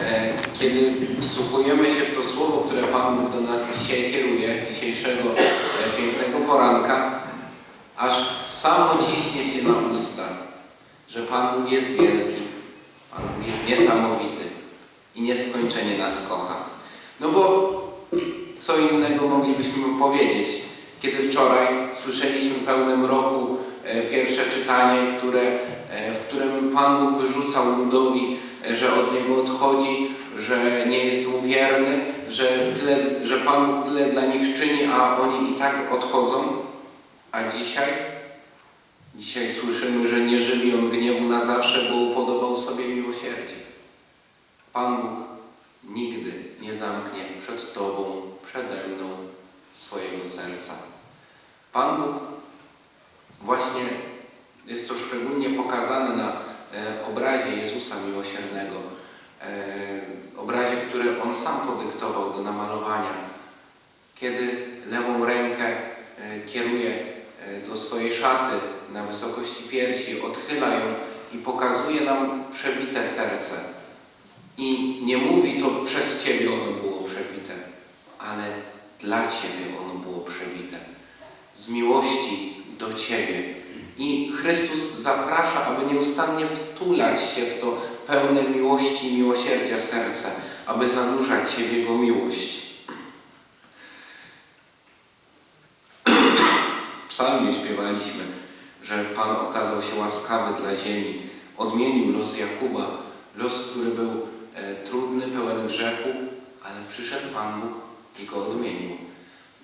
e, kiedy wsłuchujemy się w to słowo, które Pan Bóg do nas dzisiaj kieruje, dzisiejszego e, pięknego poranka, aż samo ciśnie się na usta, że Pan Bóg jest wielki, Pan Bóg jest niesamowity i nieskończenie nas kocha. No bo co innego moglibyśmy powiedzieć, kiedy wczoraj słyszeliśmy pełnym roku e, pierwsze czytanie, które, w którym Pan Bóg wyrzucał ludowi, że od niego odchodzi, że nie jest mu wierny, że, tyle, że Pan Bóg tyle dla nich czyni, a oni i tak odchodzą. A dzisiaj? Dzisiaj słyszymy, że nie żywi on gniewu na zawsze, bo upodobał sobie miłosierdzie. Pan Bóg nigdy nie zamknie przed Tobą, przede mną swojego serca. Pan Bóg właśnie jest to szczególnie pokazane na e, obrazie Jezusa Miłosiernego. E, obrazie, który On sam podyktował do namalowania. Kiedy lewą rękę e, kieruje e, do swojej szaty na wysokości piersi, odchyla ją i pokazuje nam przebite serce. I nie mówi to przez Ciebie ono było przebite, ale dla Ciebie ono było przebite. Z miłości do Ciebie. I Chrystus zaprasza, aby nieustannie wtulać się w to pełne miłości i miłosierdzia serce, aby zanurzać się w Jego miłość. W psalmie śpiewaliśmy, że Pan okazał się łaskawy dla ziemi, odmienił los Jakuba, los, który był e, trudny, pełen grzechu, ale przyszedł Pan Bóg i go odmienił.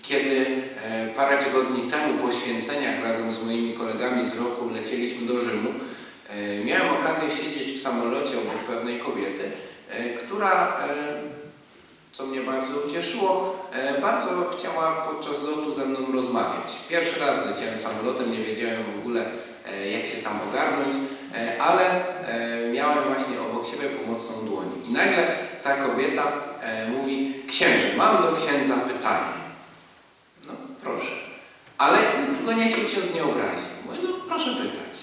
Kiedy e, parę tygodni temu po święceniach razem z moimi kolegami z roku lecieliśmy do Rzymu, e, miałem okazję siedzieć w samolocie obok pewnej kobiety, e, która, co mnie bardzo ucieszyło, bardzo chciała podczas lotu ze mną rozmawiać. Pierwszy raz leciałem samolotem, nie wiedziałem w ogóle jak się tam ogarnąć, ale miałem właśnie obok siebie pomocną dłoń. I nagle ta kobieta mówi, księże, mam do księdza pytanie. Proszę. Ale tylko niech się ksiądz nie obrazi. Mówię, no proszę pytać.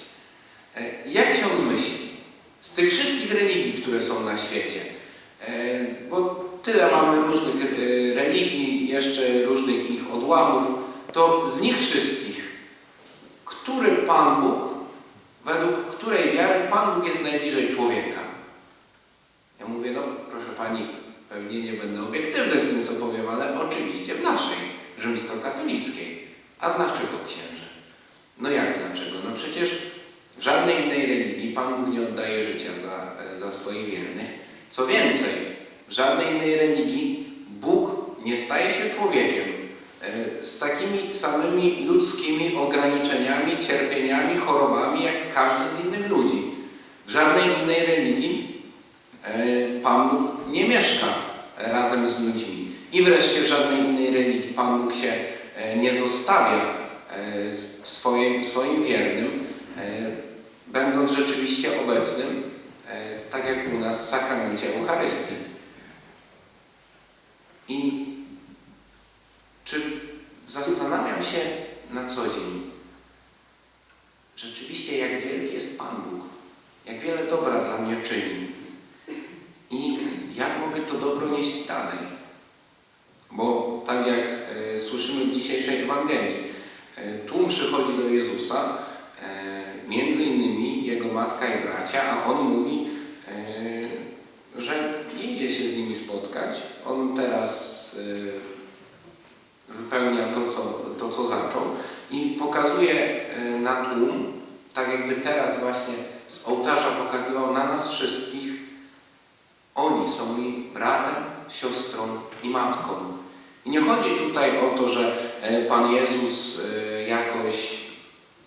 E, Jak ksiądz myśli? Z tych wszystkich religii, które są na świecie, e, bo tyle mamy różnych e, religii, jeszcze różnych ich odłamów, to z nich wszystkich, który Pan Bóg, według której wiary Pan Bóg jest najbliżej człowieka? Ja mówię, no proszę Pani, pewnie nie będę obiektywny w tym, co powiem, ale oczywiście w naszej, rzymskokatolickiej. A dlaczego księże? No jak dlaczego? No przecież w żadnej innej religii Pan Bóg nie oddaje życia za, za swoich wiernych. Co więcej, w żadnej innej religii Bóg nie staje się człowiekiem e, z takimi samymi ludzkimi ograniczeniami, cierpieniami, chorobami, jak każdy z innych ludzi. W żadnej innej religii e, Pan Bóg nie mieszka razem z ludźmi. I wreszcie żadnej innej religii Pan Bóg się e, nie zostawia e, swoim, swoim wiernym, e, będąc rzeczywiście obecnym, tak jak u nas w sakramencie Eucharystii. I czy zastanawiam się na co dzień, rzeczywiście jak wielki jest Pan Bóg, jak wiele dobra dla mnie czyni i jak mogę to dobro nieść dalej. Jak e, słyszymy w dzisiejszej Ewangelii, e, tłum przychodzi do Jezusa, e, między innymi jego matka i bracia, a on mówi, że nie idzie się z nimi spotkać. On teraz wypełnia to co, to, co zaczął i pokazuje na tłum, tak jakby teraz właśnie z ołtarza pokazywał na nas wszystkich, oni są mi bratem, siostrą i matką. Nie chodzi tutaj o to, że e, Pan Jezus e, jakoś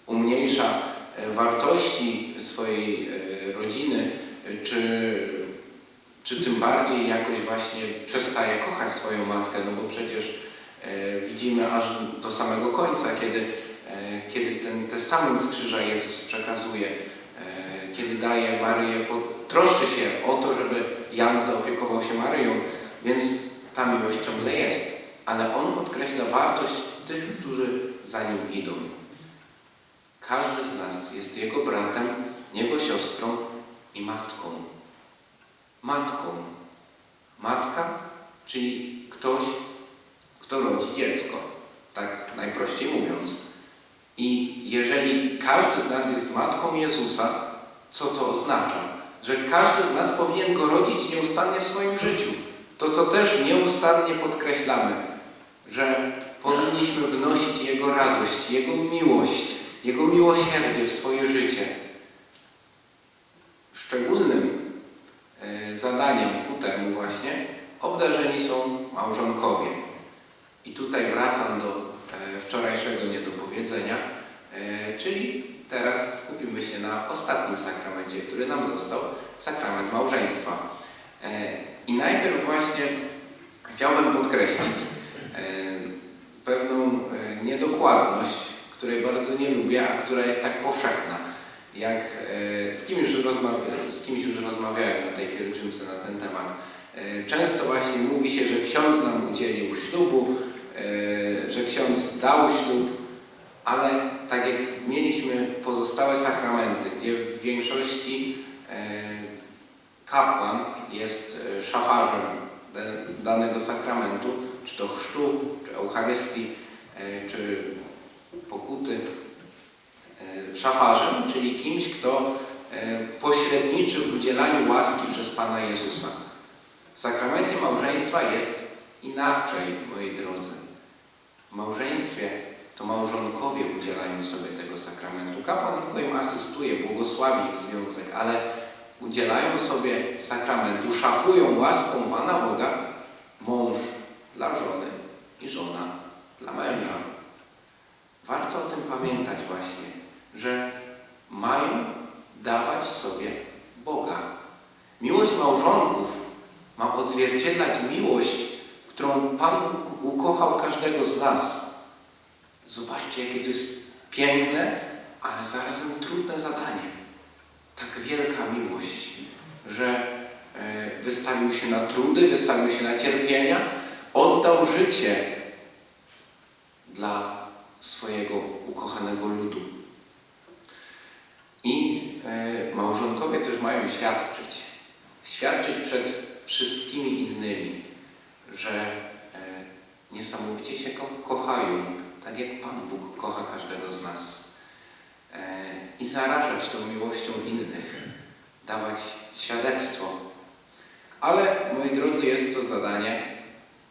umniejsza e, wartości swojej rodziny, czy, czy tym bardziej jakoś właśnie przestaje kochać swoją matkę, no bo przecież widzimy aż do samego końca, kiedy, kiedy ten testament z krzyża Jezus przekazuje, kiedy daje Maryję, troszczy się o to, żeby Jan zaopiekował się Maryją, więc ta miłość ciągle jest, ale on podkreśla wartość tych, którzy za nim idą. Każdy z nas jest jego bratem, jego siostrą i matką. Matką. czyli ktoś, kto rodzi dziecko, tak najprościej mówiąc. I jeżeli każdy z nas jest matką Jezusa, co to oznacza? Że każdy z nas powinien go rodzić nieustannie w swoim życiu. To, co też nieustannie podkreślamy, że powinniśmy wnosić Jego radość, Jego miłość, Jego miłosierdzie w swoje życie. Szczególnym e, zadaniem ku temu właśnie obdarzeni są małżonkowie. I tutaj wracam do e, wczorajszego niedopowiedzenia, e, czyli teraz skupimy się na ostatnim sakramencie, który nam został, sakrament małżeństwa. I najpierw właśnie chciałbym podkreślić pewną e, niedokładność, której bardzo nie lubię, a która jest tak powszechna. Jak e, z kimś, już rozmawia- z kimś już rozmawiałem na tej pielgrzymce na ten temat, e, często właśnie mówi się, że ksiądz nam udzielił ślubu, że ksiądz dał ślub, ale tak jak mieliśmy pozostałe sakramenty, gdzie w większości kapłan jest szafarzem danego sakramentu, czy to chrztu, czy Eucharystii, e, czy pokuty, e, szafarzem, czyli kimś, kto e, pośredniczy w udzielaniu łaski przez Pana Jezusa. W sakramencie małżeństwa jest inaczej, moi drodzy. W małżeństwie to małżonkowie udzielają sobie tego sakramentu. Kapłan tylko im asystuje, błogosławi ich związek, ale udzielają sobie sakramentu, szafują łaską Pana Boga mąż dla żony i żona dla męża. Warto o tym pamiętać właśnie, że mają dawać sobie Boga. Miłość małżonków ma odzwierciedlać miłość, którą Pan ukochał każdego z nas. Zobaczcie, jakie to jest piękne, ale zarazem trudne zadanie. Tak wielka miłość, że e, wystawił się na trudy, wystawił się na cierpienia, oddał życie dla swojego ukochanego ludu. I e, małżonkowie też mają świadczyć. Świadczyć przed wszystkimi innymi, że e, niesamowicie się ko- kochają, tak jak Pan Bóg kocha każdego z nas. E, I zarażać tą miłością innych, dawać świadectwo. Ale, moi drodzy, jest to zadanie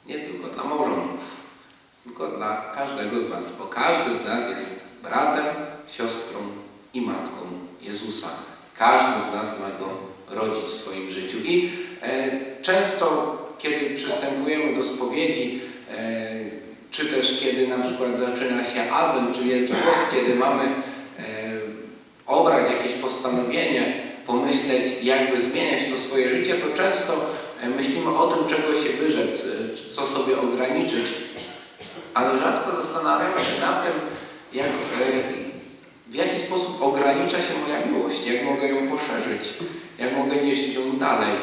nie tylko dla małżonków, tylko dla każdego z nas, bo każdy z nas jest bratem, siostrą i matką Jezusa. Każdy z nas ma go rodzić w swoim życiu. I e, często, kiedy przystępujemy do spowiedzi, e, czy też kiedy na przykład zaczyna się Adwent czy Wielki Post, kiedy mamy obrać jakieś postanowienie, pomyśleć, jakby zmieniać to swoje życie, to często e, myślimy o tym, czego się wyrzec, e, co sobie ograniczyć, ale rzadko zastanawiamy się nad tym, jak, e, w jaki sposób ogranicza się moja miłość, jak mogę ją poszerzyć, jak mogę nieść ją dalej.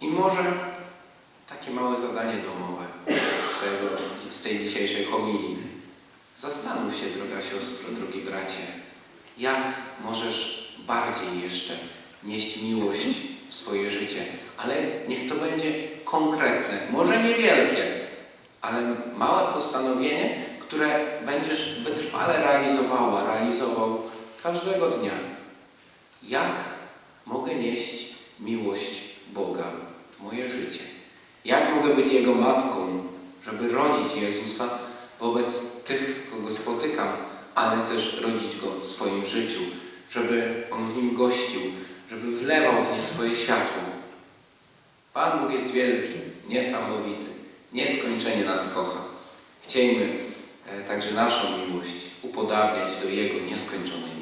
I może takie małe zadanie domowe z, tego, z tej dzisiejszej homilii. Zastanów się, droga siostro, drogi bracie, jak możesz bardziej jeszcze nieść miłość w swoje życie, ale niech to będzie konkretne, może niewielkie, ale małe postanowienie, które będziesz wytrwale realizowała, realizował każdego dnia. Jak mogę nieść miłość Boga w moje życie? Jak mogę być Jego matką, żeby rodzić Jezusa wobec tych, kogo spotykam, ale też rodzić Go w swoim życiu, żeby On w nim gościł, żeby wlewał w nie swoje światło. Pan Bóg jest wielki, niesamowity, nieskończenie nas kocha. Chciejmy e, także naszą miłość upodabniać do Jego nieskończonej